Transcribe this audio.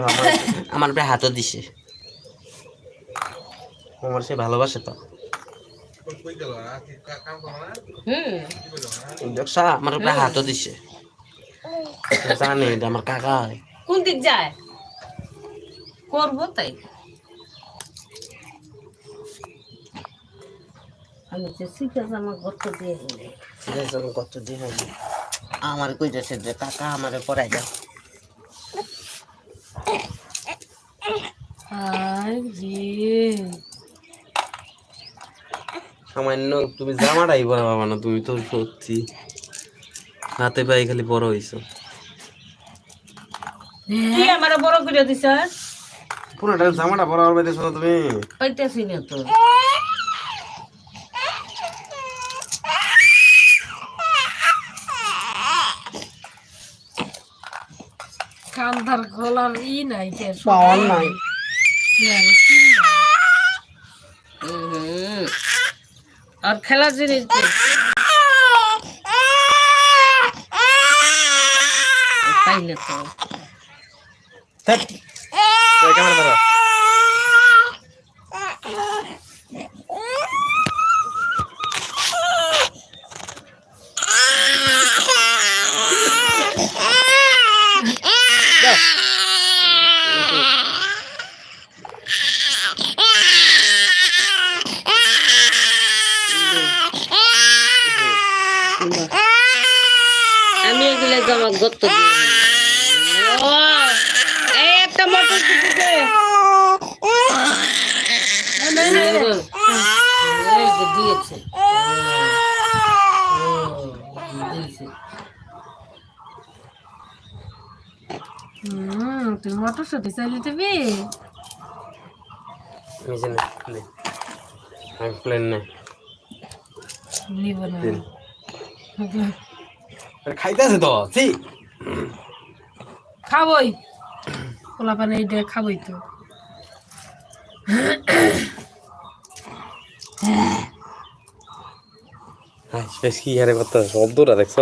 আমার আমার প্রায় হাতও দিছে। আমার সে ভালোবাসে তো। হুম। দেখছা আমার প্রায় হাতও দিছে। জানে আমার কাকা হয়। কোন দিক যায়? করব তাই। আমি তো শিখে আমার গর্ত দিয়ে গেলে ঠিক আমার কইতেছে যে কাকা আমারে পড়াই দাও। সামান্য তুমি জামাটাই বড় বাবা না তুমি তো সত্যি হাতে পায়ে খালি বড় হইছো। কি আমার বড় করে দিছ পুরোটা জামাটা বড় হবে তুমি। পাইতেছি না তো। কান্ধার গলার ই নাই কে পাওয়ার নাই। আর খেলা জিনিস? পাইলে তো আমি এগুলো জামা গত্ত একটা মোটর দিয়েছে হুম তুই মটরশুটি চাইলে দিবি। নিচে নে নে। প্লেন নিব না। খাইতেছে তো ছি। খাবই। খোলা পানি এইটা খাবই তো। বেশ কি হারে কথা শব্দটা দেখছ?